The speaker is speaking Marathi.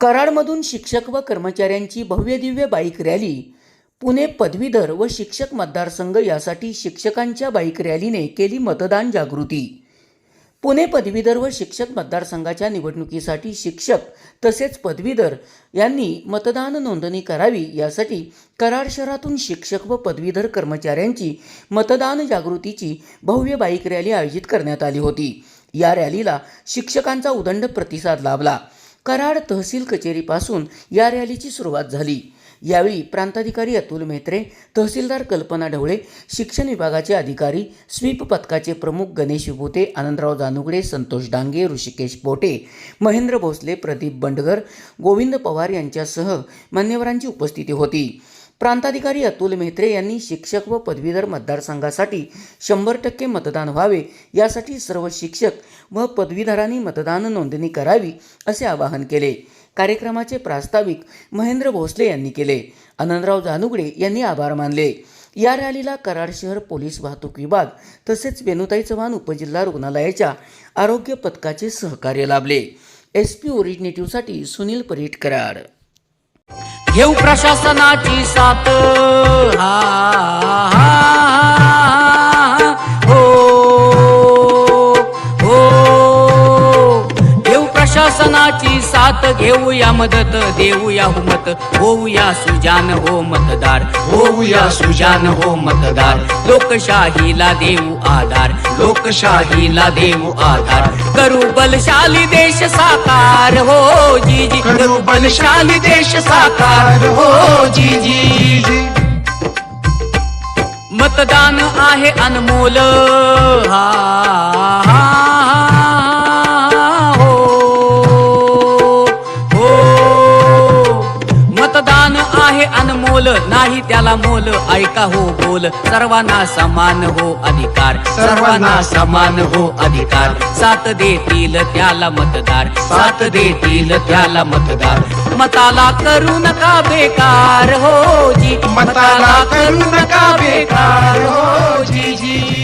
कराडमधून शिक्षक व कर्मचाऱ्यांची भव्यदिव्य बाईक रॅली पुणे पदवीधर व शिक्षक मतदारसंघ यासाठी शिक्षकांच्या बाईक रॅलीने केली मतदान जागृती. पुणे पदवीधर व शिक्षक मतदारसंघाच्या निवडणुकीसाठी शिक्षक तसेच पदवीधर यांनी मतदान नोंदणी करावी यासाठी कराड शहरातून शिक्षक व पदवीधर कर्मचाऱ्यांची मतदान जागृतीची भव्य बाईक रॅली आयोजित करण्यात आली होती. या रॅलीला शिक्षकांचा उदंड प्रतिसाद लाभला. कराड तहसील कचेरीपासून या रॅलीची सुरुवात झाली. यावेळी प्रांताधिकारी अतुल मेत्रे तहसीलदार कल्पना ढवळे शिक्षण विभागाचे अधिकारी स्वीप पथकाचे प्रमुख गणेश विभूते आनंदराव जानुगडे संतोष डांगे ऋषिकेश पोटे महेंद्र भोसले प्रदीप बंडगर गोविंद पवार यांच्यासह मान्यवरांची उपस्थिती होती. प्रांताधिकारी अतुल मेहत्रे यांनी शिक्षक व पदवीधर मतदारसंघासाठी शंभर टक्के मतदान व्हावे यासाठी सर्व शिक्षक व पदवीधरांनी मतदान नोंदणी करावी असे आवाहन केले. कार्यक्रमाचे प्रास्ताविक महेंद्र भोसले यांनी केले. आनंदराव जानुगडे यांनी आभार मानले. या रॅलीला कराड शहर पोलीस वाहतूक विभाग तसेच वेणुताई चव्हाण उपजिल्हा रुग्णालयाच्या आरोग्य पथकाचे सहकार्य लाभले. एस पी ओरिजिनेटिव्हसाठी सुनील परीट कराड. घेऊ प्रशासनाची साथ. हा, हा, हा, हो हो घेऊ प्रशासनाची साथ घेऊया मदत देऊया हुमत. होऊया सुजान हो मतदार. होऊया सुजान हो मतदार. लोकशाहीला देऊ आधार. लोकशाहीला देऊ आधार. करू बलशाली देश साकार. हो जी जी करू बलशाली देश साकार. हो जी जी मतदान आहे अनमोल. हा, हा, आहे अनमोल नाही त्याला मोल. ऐका हो बोल सर्वांना समान हो अधिकार. सर्वांना समान हो अधिकार. साथ देतील त्याला मतदार. साथ देतील त्याला मतदार. मताला करू नका बेकार हो जी. मताला करू नका बेकार हो जी जी.